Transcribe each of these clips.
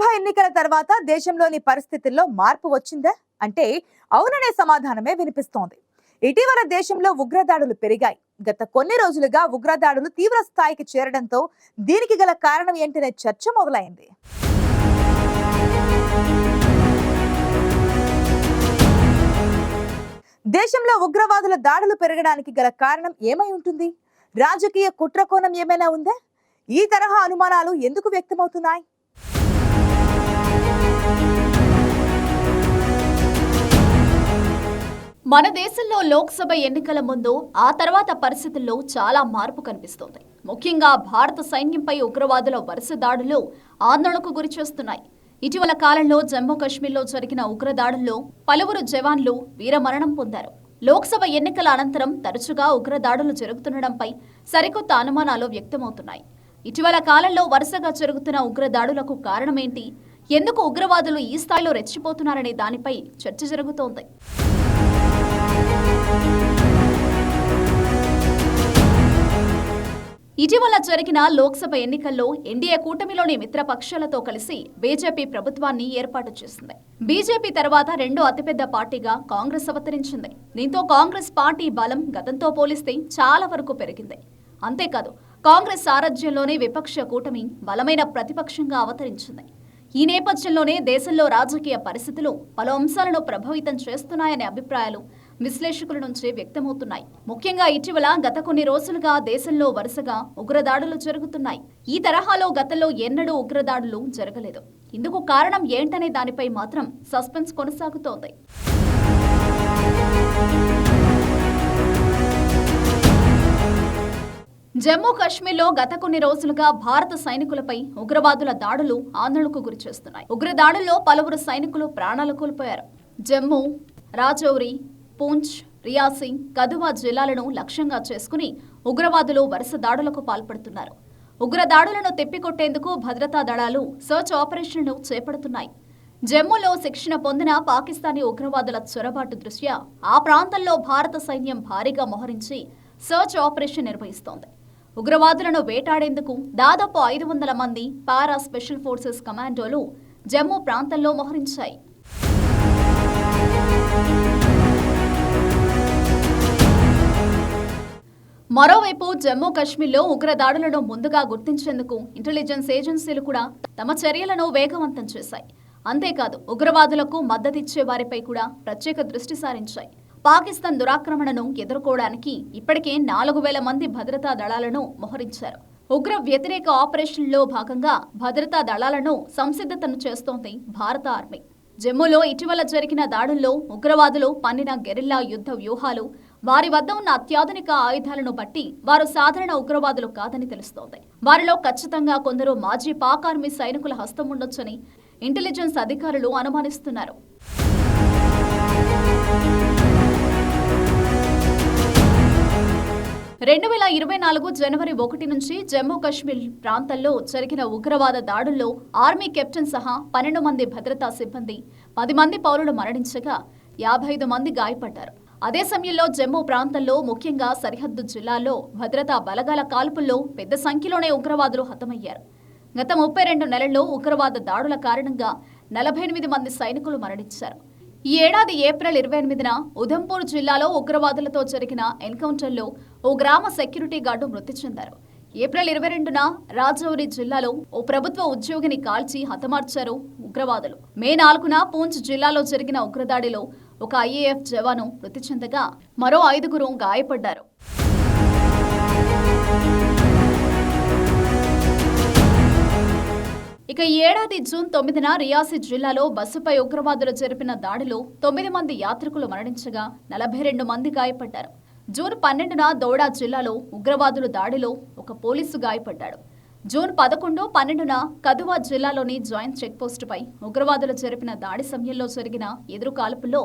లోక్సభ ఎన్నికల తర్వాత దేశంలోని పరిస్థితుల్లో మార్పు వచ్చిందా? అంటే అవుననే సమాధానమే వినిపిస్తోంది. ఇటీవల దేశంలో ఉగ్రదాడులు పెరిగాయి. గత కొన్ని రోజులుగా ఉగ్రదాడులు తీవ్ర స్థాయికి చేరడంతో దీనికి గల కారణం ఏంటనే చర్చ మొదలైంది. దేశంలో ఉగ్రవాదుల దాడులు పెరగడానికి గల కారణం ఏమై ఉంటుంది? రాజకీయ కుట్రకోణం ఏమైనా ఉందా? ఈ తరహా అనుమానాలు ఎందుకు వ్యక్తమవుతున్నాయి? మన దేశంలో లోక్సభ ఎన్నికల ముందు ఆ తర్వాత పరిస్థితుల్లో చాలా మార్పు కనిపిస్తోంది. ముఖ్యంగా భారత సైన్యంపై ఉగ్రవాదుల వరుస దాడులు ఆందోళనకు గురిచేస్తున్నాయి. ఇటీవల కాలంలో జమ్మూ కాశ్మీర్లో జరిగిన ఉగ్రదాడుల్లో పలువురు జవాన్లు వీరమరణం పొందారు. లోక్సభ ఎన్నికల అనంతరం తరచుగా ఉగ్రదాడులు జరుగుతుండడంపై సరికొత్త అనుమానాలు వ్యక్తమవుతున్నాయి. ఇటీవల కాలంలో వరుసగా జరుగుతున్న ఉగ్రదాడులకు కారణమేంటి? ఎందుకు ఉగ్రవాదులు ఈ స్థాయిలో రెచ్చిపోతున్నారనే దానిపై చర్చ జరుగుతోంది. ఇటీవల జరిగిన లోక్సభ ఎన్నికల్లో ఎన్డీఏ కూటమిలోని మిత్రపక్షాలతో కలిసి బీజేపీ ప్రభుత్వాన్ని ఏర్పాటు చేసింది. బీజేపీ తర్వాత రెండో అతిపెద్ద పార్టీగా కాంగ్రెస్ అవతరించింది. దీంతో కాంగ్రెస్ పార్టీ బలం గతంతో పోలిస్తే చాలా వరకు పెరిగింది. అంతేకాదు కాంగ్రెస్ సారథ్యంలోనే విపక్ష కూటమి బలమైన ప్రతిపక్షంగా అవతరించింది. ఈ నేపథ్యంలోనే దేశంలో రాజకీయ పరిస్థితులు పలు అంశాలను ప్రభావితం చేస్తున్నాయనే అభిప్రాయాలు విశ్లేషకుల నుంచి వ్యక్తమవుతున్నాయి. ముఖ్యంగా ఇటీవల గత కొన్ని రోజులుగా దేశంలో వరుసగా ఉగ్రదాడులు జరుగుతున్నాయి. ఈ తరహాలో గతంలో ఎన్నడూ ఉగ్రదాడులు జరగలేదు. ఇందుకు కారణం ఏంటనే దానిపై మాత్రం సస్పెన్స్ కొనసాగుతోంది. జమ్మూ కాశ్మీర్లో గత కొన్ని రోజులుగా భారత సైనికులపై ఉగ్రవాదుల దాడులు ఆందోళనకు గురిచేస్తున్నాయి ఉగ్రదాడుల్లో పలువురు సైనికులు ప్రాణాలు కోల్పోయారు. జమ్మూ రాజౌరి పూంచ్ రియాసింగ్ కధువా జిల్లాలను లక్ష్యంగా చేసుకుని ఉగ్రవాదులు వరుస దాడులకు పాల్పడుతున్నారు. ఉగ్రదాడులను తిప్పికొట్టేందుకు భద్రతా దళాలు సర్చ్ ఆపరేషన్లు చేపడుతున్నాయి. జమ్మూలో శిక్షణ పొందిన పాకిస్తానీ ఉగ్రవాదుల చొరబాటు దృష్ట్యా ఆ ప్రాంతంలో భారత సైన్యం భారీగా మోహరించి సర్చ్ ఆపరేషన్ నిర్వహిస్తోంది. ఉగ్రవాదులను వేటాడేందుకు దాదాపు ఐదు వందల మంది పారా స్పెషల్ ఫోర్సెస్ కమాండోలు జమ్మూ ప్రాంతంలో మోహరించాయి. మరోవైపు జమ్మూ కాశ్మీర్లో ఉగ్రదాడులను ముందుగా గుర్తించేందుకు ఇంటెలిజెన్స్ ఏజెన్సీలు కూడా తమ చర్యలను వేగవంతం చేశాయి. అంతేకాదు ఉగ్రవాదులకు మద్దతిచ్చే వారిపై కూడా ప్రత్యేక దృష్టి సారించాయి. పాకిస్తాన్ దురాక్రమణను ఎదుర్కోవడానికి ఇప్పటికే నాలుగు వేల మంది భద్రతా దళాలను మోహరించారు. ఉగ్ర వ్యతిరేక ఆపరేషన్లో భాగంగా భద్రతా దళాలను సంసిద్ధతను చేస్తోంది భారత ఆర్మీ. జమ్మూలో ఇటీవల జరిగిన దాడుల్లో ఉగ్రవాదులు పన్నిన గెరిల్లా యుద్ధ వ్యూహాలు వారి వద్ద ఉన్న అత్యాధునిక ఆయుధాలను బట్టి వారు సాధారణ ఉగ్రవాదులు కాదని తెలుస్తోంది. వారిలో ఖచ్చితంగా కొందరు మాజీ పాక్ ఆర్మీ సైనికుల హస్తం ఉండొచ్చని ఇంటెలిజెన్స్ అధికారులు అనుమానిస్తున్నారు. రెండు వేల ఇరవై నాలుగు జనవరి ఒకటి నుంచి జమ్మూ కాశ్మీర్ ప్రాంతంలో జరిగిన ఉగ్రవాద దాడుల్లో ఆర్మీ కెప్టెన్ సహా పన్నెండు మంది భద్రతా సిబ్బంది పది మంది పౌరులు మరణించగా యాభై ఐదు మంది గాయపడ్డారు. అదే సమయంలో జమ్మూ ప్రాంతంలో ముఖ్యంగా సరిహద్దు జిల్లాల్లో భద్రతా బలగాల కాల్పుల్లో పెద్ద సంఖ్యలోనే ఉగ్రవాదులు హతమయ్యారు. గత ముప్పై రెండు నెలల్లో ఉగ్రవాద దాడుల కారణంగా నలభై ఎనిమిది మంది సైనికులు మరణించారు. ఈ ఏడాది ఏప్రిల్ ఇరవై ఎనిమిదిన ఉధంపూర్ జిల్లాలో ఉగ్రవాదులతో జరిగిన ఎన్కౌంటర్లో ఓ గ్రామ సెక్యూరిటీ గార్డు మృతి చెందారు. ఏప్రిల్ ఇరవై రెండున రాజౌరి జిల్లాలో ఓ ప్రభుత్వ ఉద్యోగిని కాల్చి హతమార్చారు ఉగ్రవాదులు. మే నాలుగున పూంచ్ జిల్లాలో జరిగిన ఉగ్రదాడిలో ఒక ఐఏఎఫ్ జవాను మృతి చెందగా మరో ఐదుగురు గాయపడ్డారు. ఇక ఈ ఏడాది జూన్ తొమ్మిదిన రియాసి జిల్లాలో బస్సుపై ఉగ్రవాదులు జరిపిన దాడిలో తొమ్మిది మంది యాత్రికులు మరణించగా నలభై రెండు మంది గాయపడ్డారు. జూన్ పన్నెండున దౌడా జిల్లాలో ఉగ్రవాదులు దాడిలో ఒక పోలీసు గాయపడ్డాడు. జూన్ పదకొండు పన్నెండున కదువా జిల్లాలోని జాయింట్ చెక్పోస్టుపై ఉగ్రవాదులు జరిపిన దాడి సమయంలో జరిగిన ఎదురు కాల్పుల్లో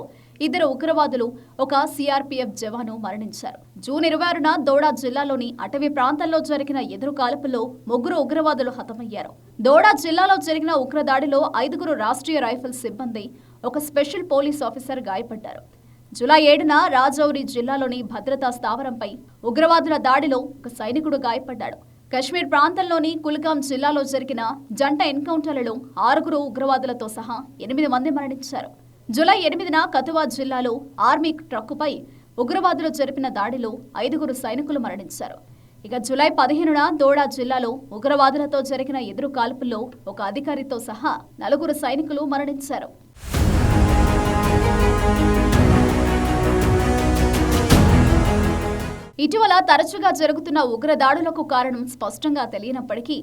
ఇద్దరు ఉగ్రవాదులు ఒక సిఆర్పీఎఫ్ జవాను మరణించారు. జూన్ ఇరవై ఆరున దోడా జిల్లాలోని అటవీ ప్రాంతంలో జరిగిన ఎదురు కాల్పుల్లో ముగ్గురు ఉగ్రవాదులు హతమయ్యారు. దోడా జిల్లాలో జరిగిన ఉగ్రదాడిలో ఐదుగురు రాష్ట్రీయ రైఫిల్స్ సిబ్బంది ఒక స్పెషల్ పోలీస్ ఆఫీసర్ గాయపడ్డారు. జూలై ఏడున రాజౌరి జిల్లాలోని భద్రతా స్థావరంపై ఉగ్రవాదుల దాడిలో ఒక సైనికుడు గాయపడ్డాడు. కశ్మీర్ ప్రాంతంలోని కుల్గాం జిల్లాలో జరిగిన జంట ఎన్కౌంటర్లలో ఆరుగురు ఉగ్రవాదులతో సహా ఎనిమిది మంది మరణించారు. జూలై ఎనిమిదిన కతువా జిల్లాలో ఆర్మీ ట్రక్కుపై ఉగ్రవాదులు జరిపిన దాడిలో ఐదుగురు సైనికులు మరణించారు. ఇక జులై పదిహేనున దోడా జిల్లాలో ఉగ్రవాదులతో జరిగిన ఎదురు కాల్పుల్లో ఒక అధికారితో సహా నలుగురు సైనికులు మరణించారు. ఇటీవల తరచుగా జరుగుతున్న ఉగ్రదాడులకు కారణం స్పష్టంగా తెలియనప్పటికీ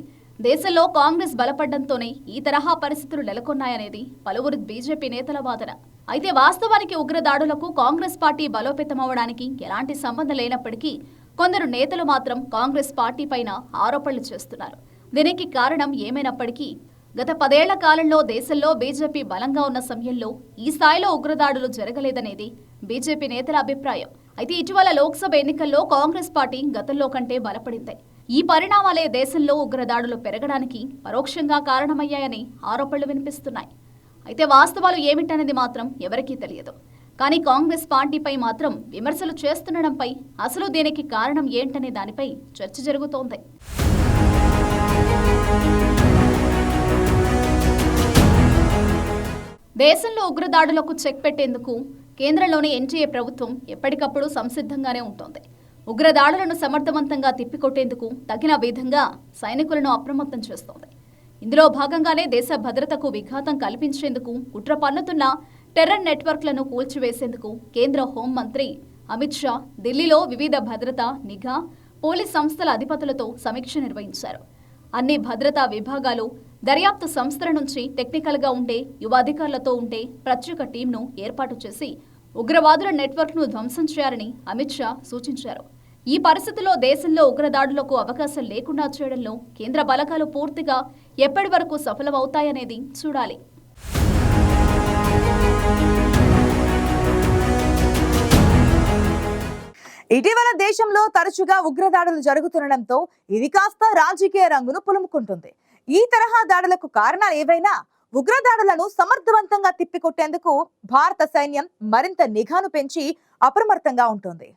దేశంలో కాంగ్రెస్ బలపడ్డంతోనే ఈ తరహా పరిస్థితులు నెలకొన్నాయనేది పలువురు బీజేపీ నేతల వాదన. అయితే వాస్తవానికి ఉగ్రదాడులకు కాంగ్రెస్ పార్టీ బలోపేతమవడానికి ఎలాంటి సంబంధం లేనప్పటికీ కొందరు నేతలు మాత్రం కాంగ్రెస్ పార్టీ పైన ఆరోపణలు చేస్తున్నారు. దీనికి కారణం ఏమైనప్పటికీ గత పదేళ్ళ కాలంలో దేశంలో బీజేపీ బలంగా ఉన్న సమయంలో ఈ స్థాయిలో ఉగ్రదాడులు జరగలేదనేది బీజేపీ నేతల అభిప్రాయం. అయితే ఇటీవల లోక్సభ ఎన్నికల్లో కాంగ్రెస్ పార్టీ గతంలో కంటే బలపడింది. ఈ పరిణామాలే దేశంలో ఉగ్రదాడులు పెరగడానికి పరోక్షంగా కారణమయ్యాయని ఆరోపణలు వినిపిస్తున్నాయి. అయితే వాస్తవాలు ఏమిటనేది మాత్రం ఎవరికీ తెలియదు. కానీ కాంగ్రెస్ పార్టీపై మాత్రం విమర్శలు చేస్తుండడంపై అసలు దీనికి కారణం ఏంటనే దానిపై చర్చ జరుగుతోంది. దేశంలో ఉగ్రదాడులకు చెక్ పెట్టేందుకు కేంద్రంలోని ఎన్టీఏ ప్రభుత్వం ఎప్పటికప్పుడు సంసిద్ధంగానే ఉంటోంది. ఉగ్రదాడులను సమర్థవంతంగా తిప్పికొట్టేందుకు తగిన విధంగా సైనికులను అప్రమత్తం చేస్తోంది. ఇందులో భాగంగానే దేశ భద్రతకు విఘాతం కల్పించేందుకు కుట్ర పన్నుతున్న టెర్రర్ నెట్వర్క్లను కూల్చివేసేందుకు కేంద్ర హోంమంత్రి అమిత్ షా ఢిల్లీలో వివిధ భద్రత నిఘా పోలీస్ సంస్థల అధిపతులతో సమీక్ష నిర్వహించారు. అన్ని భద్రతా విభాగాలు దర్యాప్తు సంస్థల నుంచి టెక్నికల్గా ఉండే యువ అధికారులతో ఉండే ప్రత్యేక టీంను ఏర్పాటు చేసి ఉగ్రవాదుల నెట్వర్క్ను ధ్వంసం చేయాలని అమిత్ షా సూచించారు. ఈ పరిస్థితిలో దేశంలో ఉగ్రదాడులకు అవకాశం లేకుండా చేయడంలో కేంద్ర బలగాలు పూర్తిగా ఎప్పటి వరకు సఫలమవుతాయనేది చూడాలి. ఇటీవల దేశంలో తరచుగా ఉగ్రదాడులు జరుగుతుండటంతో ఇది కాస్త రాజకీయ రంగును పులుముకుంటుంది. ఈ తరహా దాడులకు కారణాలు ఏవైనా ఉగ్రదాడులను సమర్థవంతంగా తిప్పికొట్టేందుకు భారత సైన్యం మరింత నిఘాను పెంచి అప్రమత్తంగా ఉంటుంది.